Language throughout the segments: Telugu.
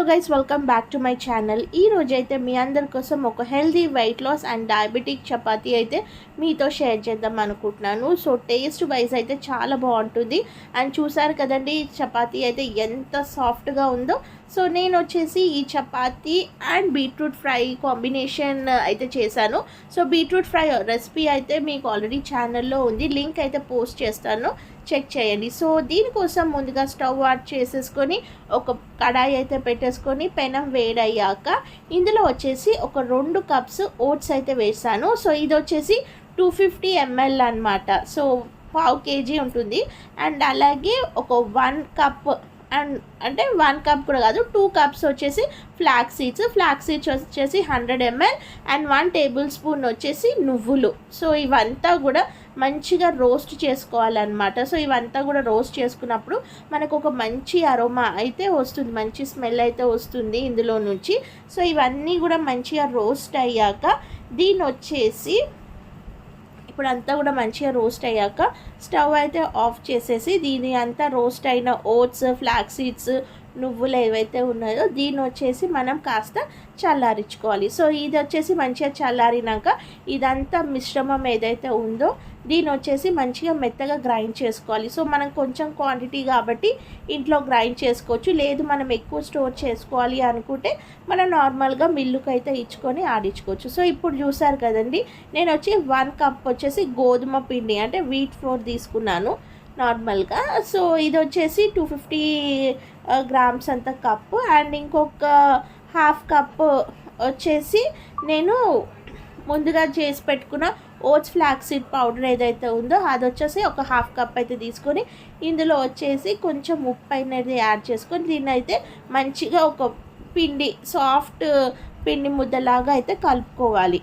Hello guys welcome back to my channel. ఈ రోజు అయితే మీ అందరి కోసం ఒక healthy weight loss and diabetic chapati అయితే మీతో షేర్ చేద్దాం అనుకుంటున్నాను. సో టేస్ట్ వైజ్ అయితే చాలా బాగుంటుంది. అండ్ చూసారు కదండి చపాతీ అయితే ఎంత సాఫ్ట్గా ఉందో సో నేను వచ్చేసి ఈ chapati and beetroot fry combination అయితే చేశాను. సో బీట్రూట్ ఫ్రై రెసిపీ అయితే మీకు ఆల్రెడీ ఛానల్లో ఉంది. లింక్ అయితే పోస్ట్ చేస్తాను. చెక్ చేయండి. సో దీనికోసం ముందుగా స్టవ్ ఆన్ చేసేసుకొని ఒక కడాయి అయితే పెట్టేసుకొని పెనం వేడయ్యాక ఇందులో వచ్చేసి ఒక రెండు కప్స్ ఓట్స్ అయితే వేసాను. సో ఇది వచ్చేసి టూ ఫిఫ్టీ ఎంఎల్ అనమాట సో పావు కేజీ ఉంటుంది. అండ్ అలాగే ఒక వన్ కప్ అండ్ అంటే వన్ కప్ కూడా కాదు టూ కప్స్ వచ్చేసి ఫ్లాక్ సీడ్స్ ఫ్లాక్ సీడ్స్ వచ్చేసి hundred ml and one tablespoon వచ్చేసి నువ్వులు. సో ఇవంతా కూడా మంచిగా రోస్ట్ చేసుకోవాలన్నమాట. సో ఇవంతా కూడా రోస్ట్ చేసుకున్నప్పుడు మనకు ఒక మంచి అరోమా అయితే వస్తుంది మంచి స్మెల్ అయితే వస్తుంది ఇందులో నుంచి. సో ఇవన్నీ కూడా మంచిగా రోస్ట్ అయ్యాక దీని వచ్చేసి ఇప్పుడు అంతా కూడా మంచిగా రోస్ట్ అయ్యాక స్టవ్ అయితే ఆఫ్ చేసేసి దీని అంతా రోస్ట్ అయిన ఓట్స్ ఫ్లాక్ సీడ్స్ నువ్వులు ఏవైతే ఉన్నాయో దీన్ని వచ్చేసి మనం కాస్త చల్లారించుకోవాలి. సో ఇది వచ్చేసి మంచిగా చల్లారినాక ఇదంతా మిశ్రమం ఏదైతే ఉందో దీన్ని వచ్చేసి మంచిగా మెత్తగా గ్రైండ్ చేసుకోవాలి. సో మనం కొంచెం క్వాంటిటీ కాబట్టి ఇంట్లో గ్రైండ్ చేసుకోవచ్చు. లేదు మనం ఎక్కువ స్టోర్ చేసుకోవాలి అనుకుంటే మనం నార్మల్గా మిల్లుకి అయితే ఇచ్చుకొని ఆడించుకోవచ్చు. సో ఇప్పుడు చూసారు కదండి నేను వచ్చి వన్ కప్ వచ్చేసి గోధుమ పిండి అంటే వీట్ ఫ్లోర్ తీసుకున్నాను నార్మల్గా. సో ఇది వచ్చేసి టూ ఫిఫ్టీ గ్రామ్స్ అంత కప్పు అండ్ ఇంకొక హాఫ్ కప్ వచ్చేసి నేను ముందుగా చేసి పెట్టుకున్న ఓట్స్ ఫ్లాక్ సీడ్ పౌడర్ ఏదైతే ఉందో అది వచ్చేసి ఒక హాఫ్ కప్ అయితే తీసుకొని ఇందులో వచ్చేసి కొంచెం ఉప్పు అనేది యాడ్ చేసుకొని దీన్ని అయితే మంచిగా ఒక పిండి సాఫ్ట్ పిండి ముద్దలాగా అయితే కలుపుకోవాలి.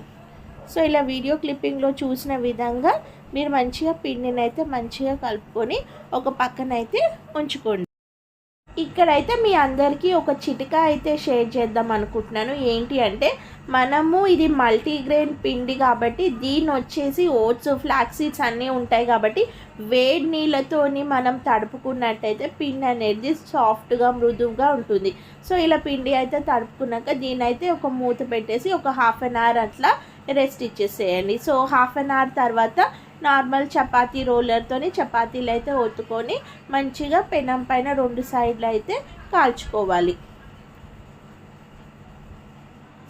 సో ఇలా వీడియో క్లిప్పింగ్లో చూసిన విధంగా మీరు మంచిగా పిండిని అయితే మంచిగా కలుపుకొని ఒక పక్కన అయితే ఉంచుకోండి. ఇక్కడైతే మీ అందరికీ ఒక చిటికా అయితే షేర్ చేద్దాం అనుకుంటున్నాను. ఏంటి అంటే మనము ఇది మల్టీగ్రెయిన్ పిండి కాబట్టి దీన్ని వచ్చేసి ఓట్స్ ఫ్లాక్ సీడ్స్ అన్నీ ఉంటాయి కాబట్టి వేడి నీళ్ళతోని మనం తడుపుకున్నట్టయితే పిండి అనేది సాఫ్ట్గా మృదువుగా ఉంటుంది. సో ఇలా పిండి అయితే తడుపుకున్నాక దీని అయితే ఒక మూత పెట్టేసి ఒక హాఫ్ అన్ అవర్ అట్లా రెస్ట్ ఇచ్చేసేయండి. సో హాఫ్ అన్ అవర్ తర్వాత నార్మల్ చపాతీ రోలర్తోని చపాతీలు అయితే ఒత్తుకొని మంచిగా పెనం పైన రెండు సైడ్లు అయితే కాల్చుకోవాలి.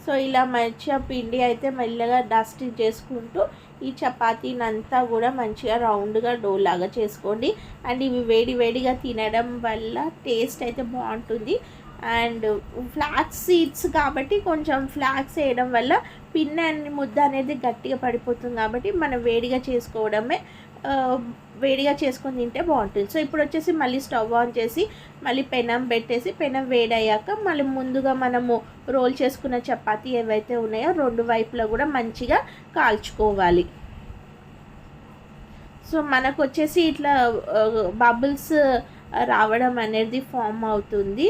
సో ఇలా మంచిగా పిండి అయితే మెల్లగా డస్ట్ చేసుకుంటూ ఈ చపాతీని అంతా కూడా మంచిగా రౌండ్గా డోలాగా చేసుకోండి. అండ్ ఇవి వేడి వేడిగా తినడం వల్ల టేస్ట్ అయితే బాగుంటుంది. అండ్ ఫ్లాక్స్ సీడ్స్ కాబట్టి కొంచెం ఫ్లాక్స్ వేయడం వల్ల పిన్ అండ్ ముద్ద అనేది గట్టిగా పడిపోతుంది కాబట్టి మనం వేడిగా చేసుకోవడమే వేడిగా చేసుకొని తింటే బాగుంటుంది. సో ఇప్పుడు వచ్చేసి మళ్ళీ స్టవ్ ఆన్ చేసి మళ్ళీ పెనం పెట్టేసి పెనం వేడయ్యాక మళ్ళీ ముందుగా మనము రోల్ చేసుకున్న చపాతీ ఏవైతే ఉన్నాయో రెండు వైపులా కూడా మంచిగా కాల్చుకోవాలి. సో మనకు వచ్చేసి ఇట్లా బబుల్స్ రావడం అనేది ఫామ్ అవుతుంది.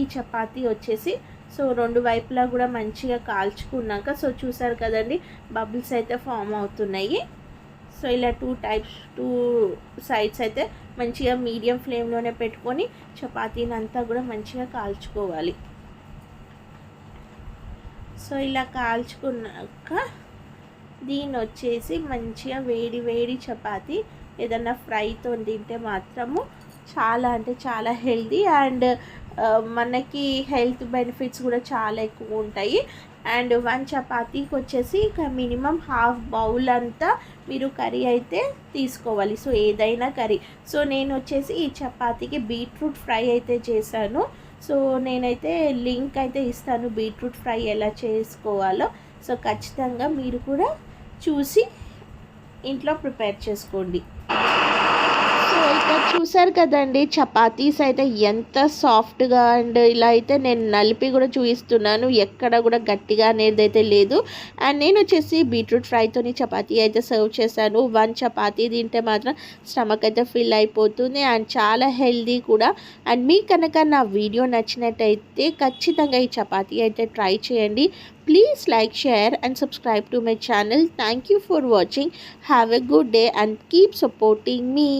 ఈ చపాతీ వచ్చేసి సో రెండు వైపులా కూడా మంచిగా కాల్చుకున్నాక సో చూసారు కదండి బబుల్స్ అయితే ఫామ్ అవుతున్నాయి. సో ఇలా టూ టైప్స్ టూ సైడ్స్ అయితే మంచిగా మీడియం ఫ్లేమ్లోనే పెట్టుకొని చపాతీని అంతా కూడా మంచిగా కాల్చుకోవాలి. సో ఇలా కాల్చుకున్నాక దీన్ని వచ్చేసి మంచిగా వేడి వేడి చపాతీ ఏదన్నా ఫ్రైతో తింటే మాత్రము చాలా అంటే చాలా హెల్దీ అండ్ మనకి హెల్త్ బెనిఫిట్స్ కూడా చాలా ఎక్కువ ఉంటాయి. అండ్ వన్ చపాతీకి వచ్చేసి ఇక మినిమం హాఫ్ బౌల్ అంతా మీరు కర్రీ అయితే తీసుకోవాలి. సో ఏదైనా కర్రీ. సో నేను వచ్చేసి ఈ చపాతీకి బీట్రూట్ ఫ్రై అయితే చేశాను. సో నేనైతే లింక్ అయితే ఇస్తాను బీట్రూట్ ఫ్రై ఎలా చేసుకోవాలో. సో ఖచ్చితంగా మీరు కూడా చూసి ఇంట్లో ప్రిపేర్ చేసుకోండి. చూసారు కదండి చపాతీస్ అయితే ఎంత సాఫ్ట్గా అండ్ ఇలా అయితే నేను నలిపి కూడా చూపిస్తున్నాను ఎక్కడ కూడా గట్టిగా అనేది అయితే లేదు. అండ్ నేను వచ్చేసి బీట్రూట్ ఫ్రైతోని చపాతీ అయితే సర్వ్ చేశాను. వన్ చపాతీ తింటే మాత్రం స్టమక్ అయితే ఫిల్ అయిపోతుంది అండ్ చాలా హెల్దీ కూడా. అండ్ మీ కనుక నా వీడియో నచ్చినట్టయితే ఖచ్చితంగా ఈ చపాతీ అయితే ట్రై చేయండి. Please like share and subscribe to my channel. Thank you for watching. Have a good day and keep supporting me.